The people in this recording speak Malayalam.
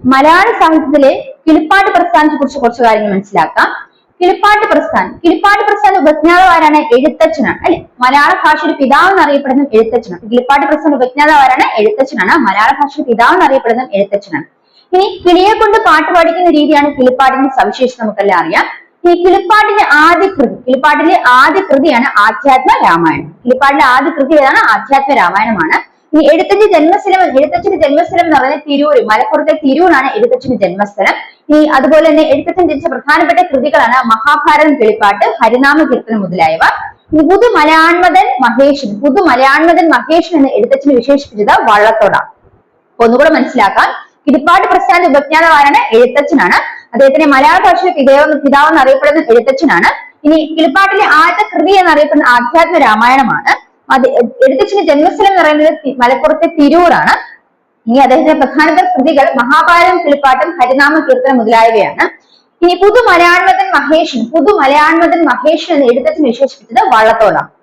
മലയാള സാഹിത്യത്തിലെ കിളിപ്പാട്ട് പ്രസ്ഥാനത്തെ കുറിച്ച് കുറച്ച് കാര്യങ്ങൾ മനസ്സിലാക്കാം. കിളിപ്പാട്ട് പ്രസ്ഥാനം. കിളിപ്പാട്ട് പ്രസ്ഥാന ഉപജ്ഞാതാവാരാണ് എഴുത്തച്ഛനാണ് അല്ലെ? മലയാള ഭാഷയുടെ പിതാവ് എന്നറിയപ്പെടുന്ന എഴുത്തച്ഛനാണ്. കിളിപ്പാട്ട് പ്രസ്ഥാന ഉപജ്ഞാതാവാരാണ് എഴുത്തച്ഛനാണ്. മലയാള ഭാഷയുടെ പിതാവ് എന്നറിയപ്പെടുന്ന എഴുത്തച്ഛനാണ്. ഇനി കിളിയെ കൊണ്ട് പാട്ട് പാടിക്കുന്ന രീതിയാണ് കിളിപ്പാട്ടിന്റെ സവിശേഷത നമുക്കെല്ലാം അറിയാം. ഈ കിളിപ്പാട്ടിന്റെ ആദ്യ കൃതി കിളിപ്പാട്ടിലെ ആദ്യ കൃതിയാണ് ആധ്യാത്മ രാമായണം. കിളിപ്പാട്ടിലെ ആദ്യ കൃതി ഏതാണ്? ആധ്യാത്മ രാമായണമാണ്. ഈ എഴുത്തച്ഛന്റെ ജന്മസ്ഥലം എഴുത്തച്ഛന്റെ ജന്മസ്ഥലം എന്ന് പറയുന്നത് തിരൂര് മലപ്പുറത്തെ തിരൂരാണ് എഴുത്തച്ഛന്റെ ജന്മസ്ഥലം. ഈ അതുപോലെ തന്നെ എഴുത്തച്ഛൻ രചിച്ച പ്രധാനപ്പെട്ട കൃതികളാണ് മഹാഭാരതം കിളിപ്പാട്ട് ഹരിനാമ കീർത്തനം മുതലായവ. പുതു മലയാൺമതൻ മഹേഷൻ പുതു മലയാൺമതൻ മഹേഷൻ എന്ന് എഴുത്തച്ഛനെ വിശേഷിപ്പിച്ചത് വള്ളത്തോടാണ് ഒന്നുകൂടെ മനസ്സിലാക്കാൻ കിളിപ്പാട്ട് പ്രസ്ഥാന ഉപജ്ഞാതാവാരാണ് എഴുത്തച്ഛനാണ്. അദ്ദേഹത്തിന്റെ മലയാള ഭാഷയുടെ പിതാവ് പിതാവ് എന്നറിയപ്പെടുന്ന എഴുത്തച്ഛനാണ്. ഇനി കിളിപ്പാട്ടിലെ ആദ്യത്തെ കൃതി എന്നറിയപ്പെടുന്ന ആധ്യാത്മ രാമായണമാണ് എഴുത്തച്ഛന്റെ ജന്മസ്ഥലം എന്ന് പറയുന്നത് മലപ്പുറത്തെ തിരൂരാണ്. ഇനി അദ്ദേഹത്തിന്റെ പ്രധാനപ്പെട്ട കൃതികൾ മഹാഭാരതം കിളിപ്പാട്ടും ഹരിനാമ കീർത്തനം മുതലായവയാണ്. ഇനി പുതു മലയാൺമതൻ മഹേഷൻ പുതു മലയാൺമതൻ മഹേഷൻ എന്ന് എഴുത്തച്ഛൻ വിശേഷിപ്പിച്ചത് വള്ളത്തോടാണ്